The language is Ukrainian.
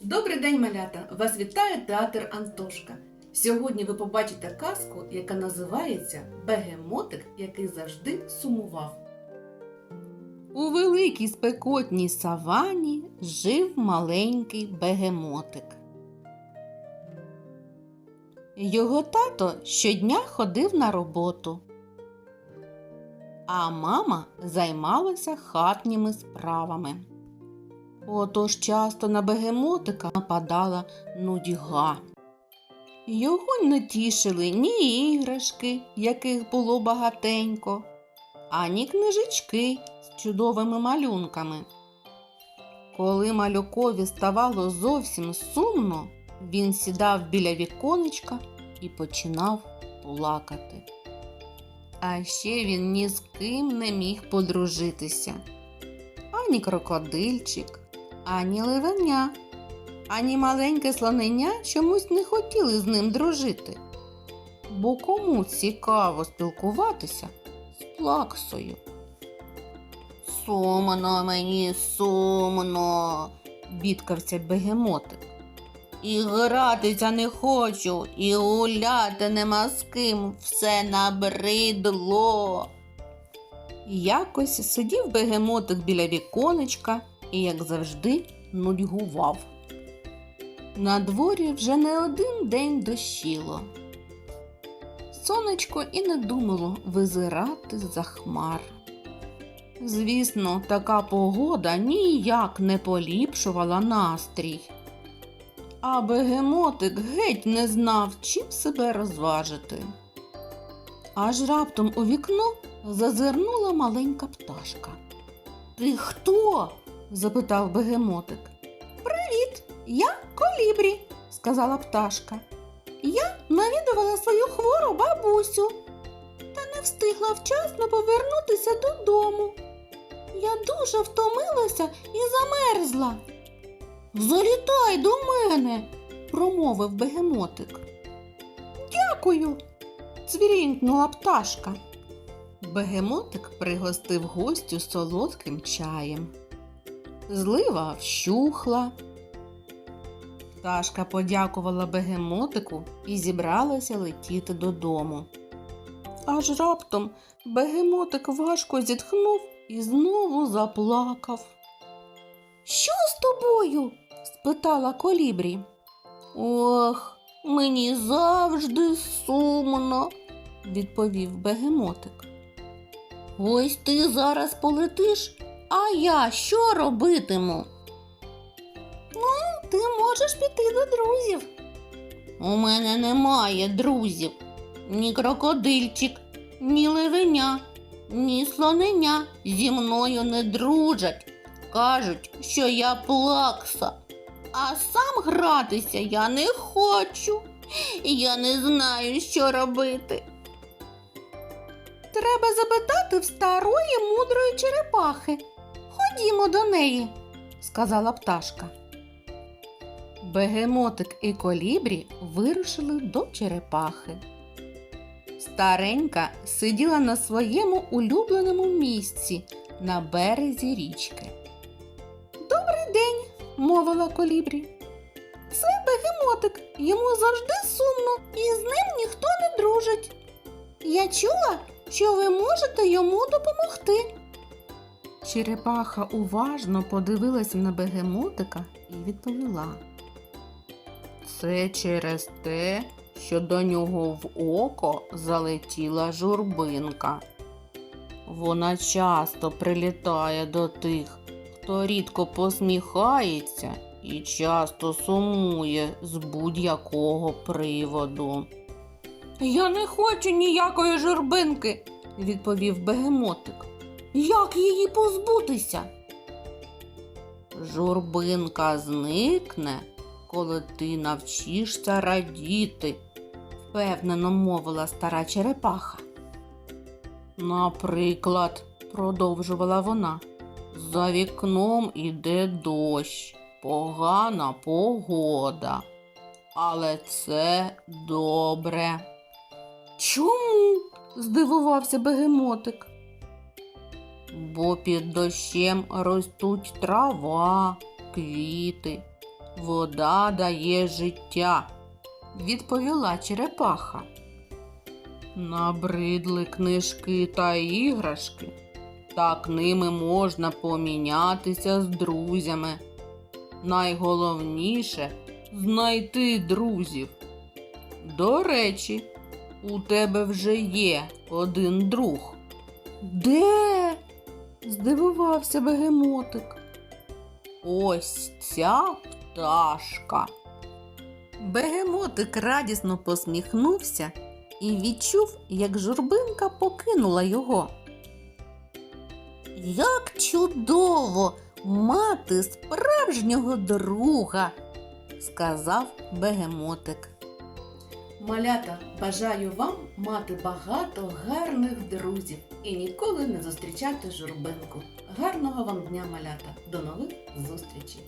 Добрий день, малята! Вас вітає театр Антошка. Сьогодні ви побачите казку, яка називається Бегемотик, який завжди сумував. У великій спекотній савані жив маленький бегемотик. Його тато щодня ходив на роботу, а мама займалася хатніми справами. Отож часто на бегемотика нападала нудьга. Його не тішили ні іграшки, яких було багатенько, ані книжечки з чудовими малюнками. Коли малюкові ставало зовсім сумно, він сідав біля віконечка і починав плакати. А ще він ні з ким не міг подружитися. Ані крокодильчик, ані ливеня, ані маленьке слонення чомусь не хотіли з ним дружити. Бо кому цікаво спілкуватися з плаксою? Сумно мені, сумно, бідкався бегемотик. І гратися не хочу, і гуляти нема з ким, все набридло. Якось сидів бегемотик біля віконечка і, як завжди, нудьгував. На дворі вже не один день дощило. Сонечко і не думало визирати за хмар. Звісно, така погода ніяк не поліпшувала настрій. А бегемотик геть не знав, чим себе розважити. Аж раптом у вікно зазирнула маленька пташка. Ти хто? Запитав бегемотик. Привіт, я колібрі, сказала пташка. Я навідувала свою хвору бабусю та не встигла вчасно повернутися додому. Я дуже втомилася і замерзла. Залітай до мене, промовив бегемотик. Дякую, цвірінькнула пташка. Бегемотик пригостив гостю солодким чаєм. Злива вщухла. Пташка подякувала бегемотику і зібралася летіти додому. Аж раптом бегемотик важко зітхнув і знову заплакав. Що з тобою? спитала колібрі. Ох, мені завжди сумно, відповів бегемотик. Ось ти зараз полетиш, а я що робитиму? Ну, ти можеш піти до друзів. У мене немає друзів. Ні крокодильчик, ні ливеня, ні слоненя зі мною не дружать. Кажуть, що я плакса, а сам гратися я не хочу. Я не знаю, що робити. Треба запитати в старої мудрої черепахи. Ходімо до неї, сказала пташка. Бегемотик і колібрі вирушили до черепахи. Старенька сиділа на своєму улюбленому місці на березі річки. Добрий день, мовила колібрі. Це бегемотик, йому завжди сумно, і з ним ніхто не дружить. Я чула, що ви можете йому допомогти. Черепаха уважно подивилася на бегемотика і відповіла. Це через те, що до нього в око залетіла журбинка. Вона часто прилітає до тих, хто рідко посміхається і часто сумує з будь-якого приводу. Я не хочу ніякої журбинки, відповів бегемотик. Як її позбутися? Журбинка зникне, коли ти навчишся радіти, впевнено мовила стара черепаха. Наприклад, продовжувала вона, за вікном іде дощ, погана погода. Але це добре. Чому? здивувався бегемотик. Бо під дощем ростуть трава, квіти, Вода дає життя, відповіла черепаха. Набридли книжки та іграшки. Так ними можна помінятися з друзями. Найголовніше знайти друзів. До речі, у тебе вже є один друг. Де? Здивувався бегемотик. Ось ця пташка. Бегемотик радісно посміхнувся і відчув, як журбинка покинула його. Як чудово мати справжнього друга, сказав бегемотик. Малята, бажаю вам мати багато гарних друзів і ніколи не зустрічати журбинку. Гарного вам дня, малята! До нових зустрічей!